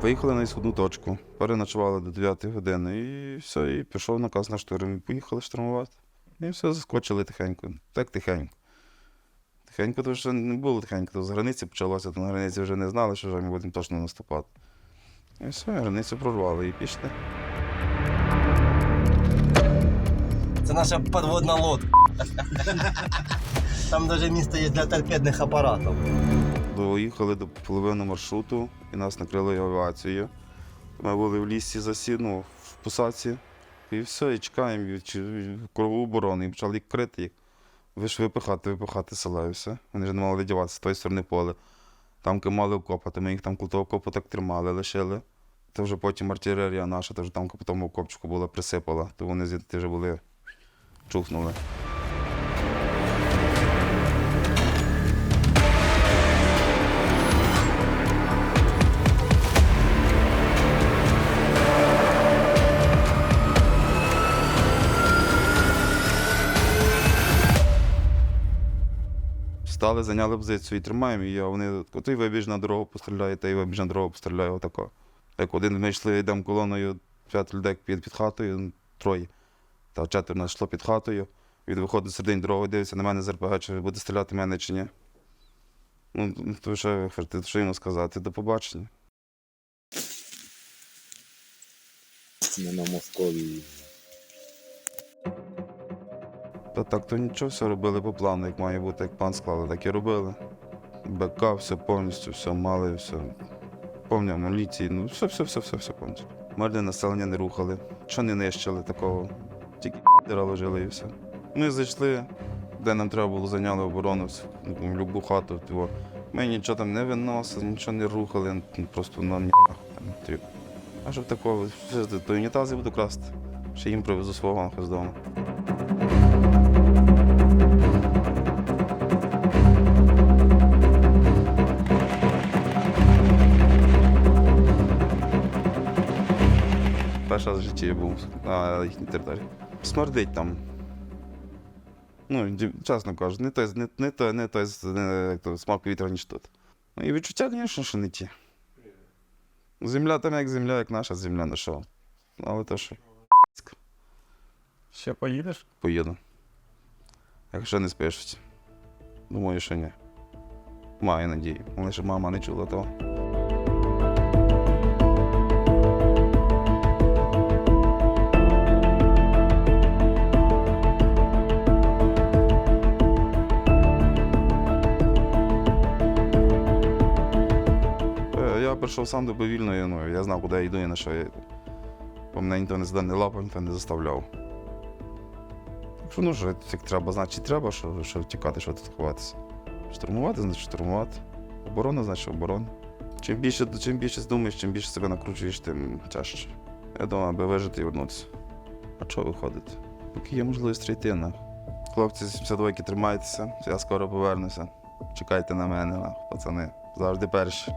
Поїхали на ісходну точку, переночували до 9 години і все, і пішов наказ на штурм. І поїхали штурмувати. І все, заскочили тихенько. Так тихенько. Тихенько, то вже не було тихенько, то з границі почалося, то на границі вже не знали, що вже ми будемо точно наступати. І все, границю прорвали і пішли. Це наша підводна лодка. Там навіть місце є для торпедних апаратів. Доїхали до половини маршруту і нас накрили авіацією. Ми були в лісі засі, ну, в посадці. І все, і чекаємо кругову оборони. І почали їх крити їх. Ви ж випихати, випихати села і все. Вони ж не мали діватися з тої сторони поля. Там мали окопати, ми їх там коло окопу так тримали, лишили. То вже потім артилерія наша, то вже там по тому окопчику була присипала, то вони звідти вже були чухнули. Стали, зайняли позицію і тримаємо її, а вони той вибіж на дорогу постріляє, той вибіж на дорогу постріляє отако. Як один ми йшли, йдемо колоною, п'ять людей під, під хатою, троє. Та четверо нас йшло під хатою. Він виходить середині дороги, дивиться на мене з РПГ, чи буде стріляти мене чи ні. Ну, то що, ти- що йому сказати? До побачення. Ми на Московії. Та так, то нічого, все робили по плану, як має бути, як план склали, так і робили. БК, все повністю, все мали, все. Повні амуніції, ну все, все, все, все, все повністю. Мирне населення не рухали, що не нищили такого. Тільки дира ложили і все. Ми зайшли, де нам треба було зайняли оборону, любу хату. Тво. Ми нічого там не виносили, нічого не рухали, ну, просто нам ні там. А щоб такого, то унітази буду красти. Ще їм привезу свого з дому. Перший раз в житті я був на їхній території. Смердить там. Ну, чесно кажу, не той, не, не той, не той не, як то, смак повітря, ніж тут. Ну і відчуття, звісно, що не ті. Земля там як земля, як наша земля, ну що. Але то що, Ще поїдеш? поїду. Якщо не спишуть. Думаю, що ні. Маю надію. Але що мама не чула того. Я прийшов сам до повільної, ну, я знав, куди я йду і на що я йду. Бо мене ніхто не зда- не лапав, ніхто не заставляв. Що ну, що як треба, значить треба, що, що втікати, що тут ховатися. Штурмувати, значить штурмувати. Оборона, значить оборона. Чим більше, чим більше думаєш, чим більше себе накручуєш, тим тяжче. Я думаю, аби вижити і вернутися. А чого виходить? Поки є можливість йти на. Хлопці з 72 тримайтеся, я скоро повернуся. Чекайте на мене, пацани. Завжди перші.